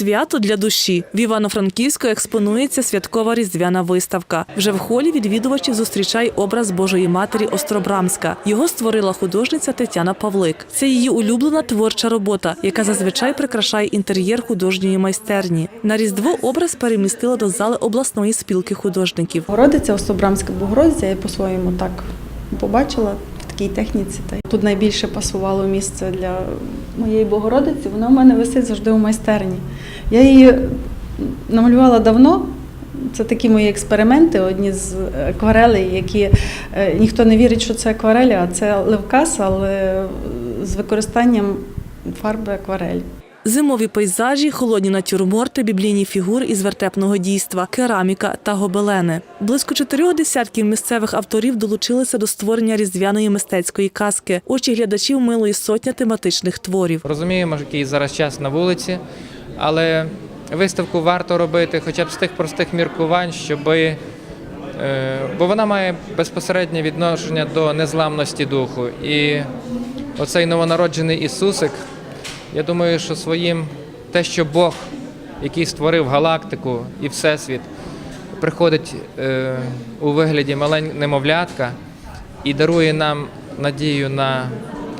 Свято для душі в Івано-Франківську експонується святкова різдвяна виставка. Вже в холі відвідувачів зустрічає образ Божої Матері Остробрамська. Його створила художниця Тетяна Павлик. Це її улюблена творча робота, яка зазвичай прикрашає інтер'єр художньої майстерні. На різдво образ перемістила до зали обласної спілки художників. Богородиця, Остобрамська Богородиця, я по-своєму так побачила в такій техніці. Тут найбільше пасувало місце для моєї Богородиці. Вона в мене висить завжди у майстерні. Я її намалювала давно. Це такі мої експерименти, одні з акварелей, які е, ніхто не вірить, що це акварелі, а це левкас, але з використанням фарби акварель. Зимові пейзажі, холодні натюрморти, біблійні фігури із вертепного дійства, кераміка та гобелени. Близько чотирьох десятків місцевих авторів долучилися до створення різдвяної мистецької казки. Очі глядачів милої сотня тематичних творів. Розуміємо, який зараз час на вулиці, але виставку варто робити хоча б з тих простих міркувань, щоби. е, Бо вона має безпосереднє відношення до незламності духу. І оцей новонароджений Ісусик, я думаю, що своїм те, що Бог, який створив галактику і Всесвіт, приходить е, у вигляді малень немовлятка і дарує нам надію на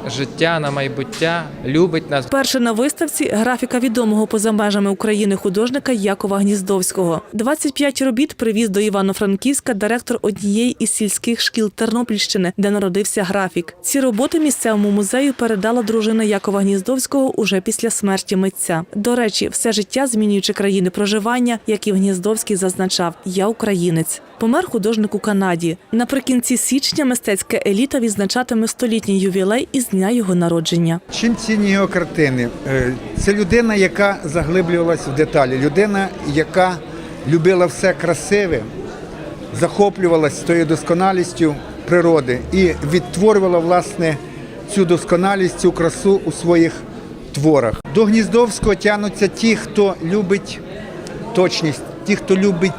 життя, на майбуття, любить нас. Перше на виставці графіка відомого поза межами України художника Якова Гніздовського. 25 робіт привіз до Івано-Франківська директор однієї із сільських шкіл Тернопільщини, де народився графік. Ці роботи місцевому музею передала дружина Якова Гніздовського уже після смерті митця. До речі, все життя змінюючи країни проживання, Яків Гніздовський зазначав: Я українець. Помер художник у Канаді. Наприкінці січня мистецька еліта відзначатиме столітній ювілей із дня його народження. Чим цінні його картини? Е, Це людина, яка заглиблювалася в деталі, людина, яка любила все красиве, захоплювалась тою досконалістю природи і відтворювала власне цю досконалість, цю красу у своїх творах. До Гніздовського тягнуться ті, хто любить точність, ті, хто любить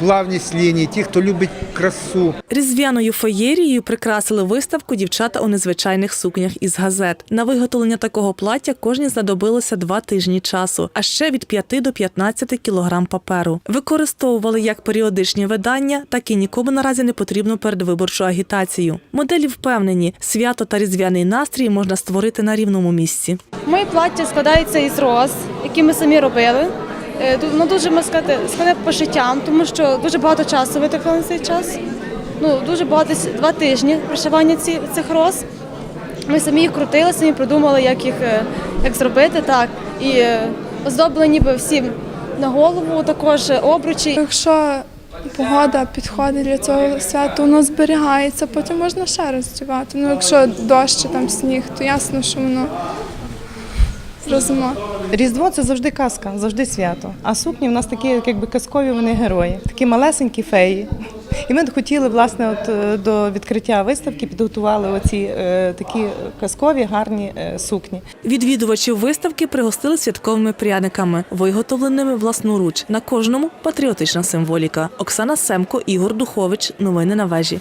плавність ліній, ті, хто любить красу. Різдвяною феєрією прикрасили виставку дівчата у незвичайних сукнях із газет. На виготовлення такого плаття кожній знадобилося два тижні часу, а ще від 5 до 15 кілограм паперу. Використовували як періодичні видання, так і нікому наразі не потрібну передвиборчу агітацію. Моделі впевнені, свято та різдвяний настрій можна створити на рівному місці. Моє плаття складається із роз, які ми самі робили. Е, Воно дуже можна сказати, складне по шиттям, тому що дуже багато часу витратили на цей час. Ну, дуже багато два тижні пришивання ці, цих роз. Ми самі їх крутили, самі придумали, як їх е, як зробити. Так. І е, оздобили ніби всі на голову, також обручі. Якщо погода підходить для цього свята, воно зберігається, потім можна ще раз вдягати. Ну, якщо дощ чи там сніг, то ясно, що воно розума. Різдво це завжди казка, завжди свято. А сукні в нас такі, якби казкові вони герої, такі малесенькі феї. І ми хотіли, власне, от е, до відкриття виставки підготували оці е, такі казкові гарні е, сукні. Відвідувачів виставки пригостили святковими пряниками, виготовленими власноруч. На кожному патріотична символіка. Оксана Семко, Ігор Духович. Новини на вежі.